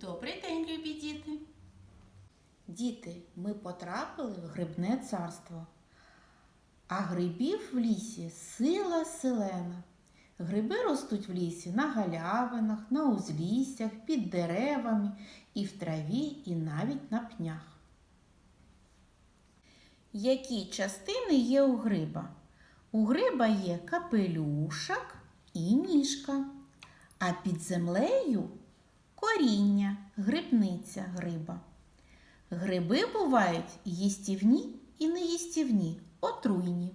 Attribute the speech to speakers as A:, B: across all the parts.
A: Добрий день, любі діти. Діти, ми потрапили в грибне царство. А грибів в лісі сила селена. Гриби ростуть в лісі на галявинах, на узліссях, під деревами, і в траві, і навіть на пнях. Які частини є у гриба? У гриба є капелюшок і ніжка, а під землею коріння, грибниця гриба. Гриби бувають їстівні і неїстівні, отруйні.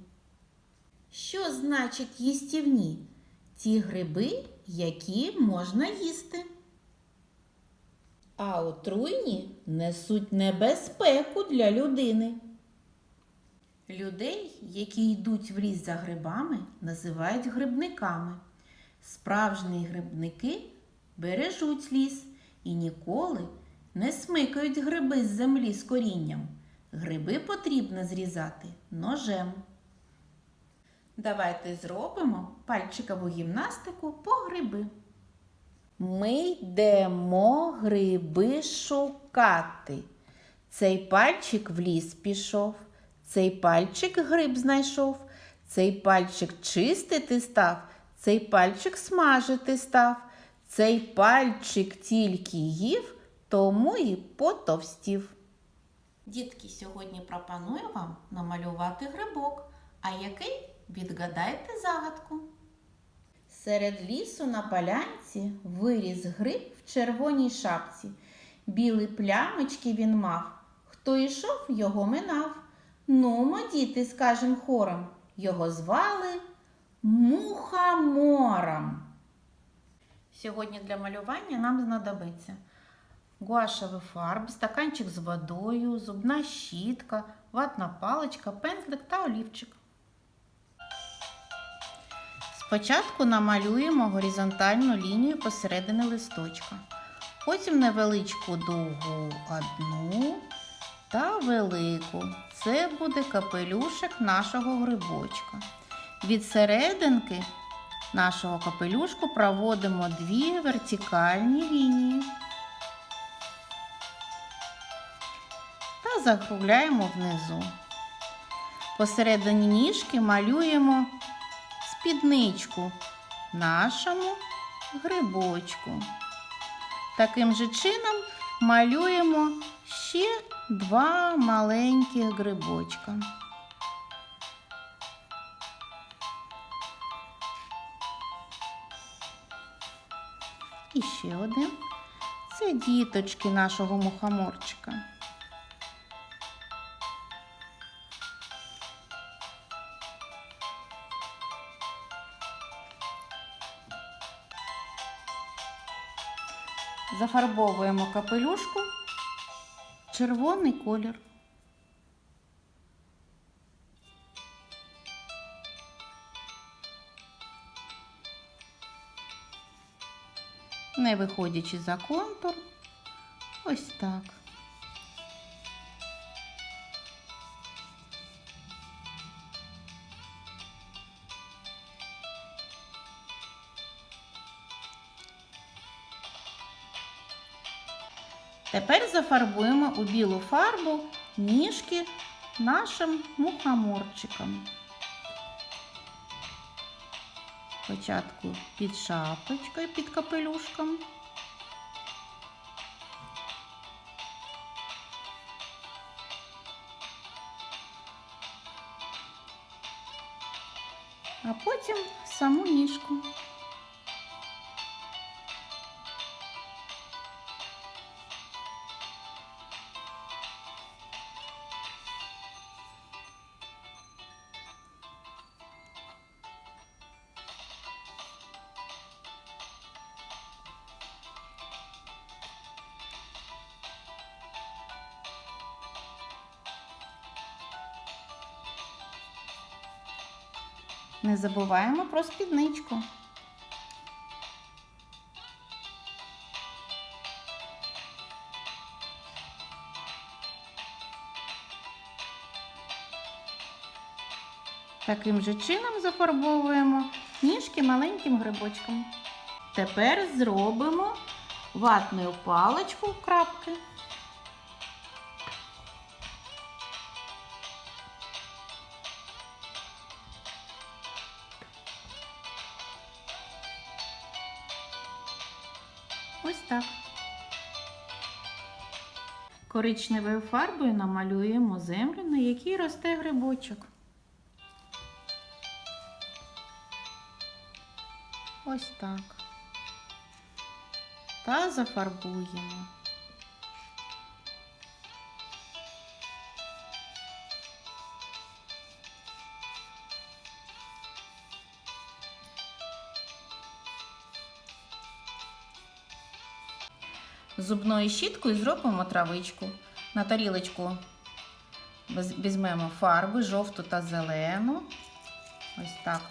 A: Що значить їстівні? Ті гриби, які можна їсти. А отруйні несуть небезпеку для людини. Людей, які йдуть в ліс за грибами, називають грибниками. Справжні грибники бережуть ліс і ніколи не смикають гриби з землі з корінням. Гриби потрібно зрізати ножем. Давайте зробимо пальчикову гімнастику по гриби. Ми йдемо гриби шукати. Цей пальчик в ліс пішов, цей пальчик гриб знайшов, цей пальчик чистити став, цей пальчик смажити став, цей пальчик тільки їв, тому і потовстів. Дітки, сьогодні пропоную вам намалювати грибок. А який? Відгадайте загадку. Серед лісу на полянці виріс гриб в червоній шапці. Білі плямочки він мав. Хто йшов, його минав. Нумо, діти, скажем хором. Його звали Мухомором. Сьогодні для малювання нам знадобиться гуашеві фарби, стаканчик з водою, зубна щітка, ватна паличка, пензлик та олівчик. Спочатку намалюємо горизонтальну лінію посередині листочка. Потім невеличку дугу одну та велику. Це буде капелюшок нашого грибочка. Від серединки нашого капелюшку проводимо дві вертикальні лінії та закругляємо внизу. Посередині ніжки малюємо спідничку нашому грибочку. Таким же чином малюємо ще два маленьких грибочка. І ще один. Це діточки нашого мухоморчика. Зафарбовуємо капелюшку червоний колір. Не виходячи за контур, ось так. Тепер зафарбуємо у білу фарбу ніжки нашим мухоморчиком. Спочатку під шапочкою, під капелюшком. А потім саму ніжку. Не забуваємо про спідничку. Таким же чином зафарбовуємо ніжки маленьким грибочком. Тепер зробимо ватною паличку крапки. Ось так. Коричневою фарбою намалюємо землю, на якій росте грибочок. Ось так. Та зафарбуємо. Зубною щіткою зробимо травичку. На тарілочку візьмемо фарби жовту та зелену. Ось так.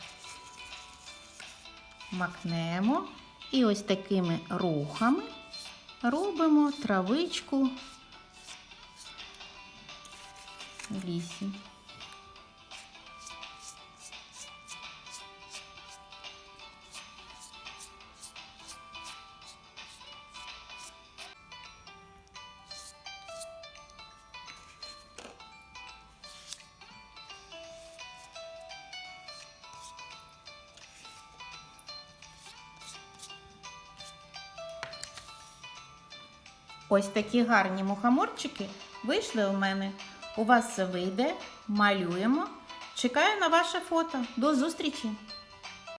A: Макнемо. І ось такими рухами робимо травичку в лісі. Ось такі гарні мухоморчики вийшли у мене. У вас все вийде, малюємо. Чекаю на ваше фото. До зустрічі!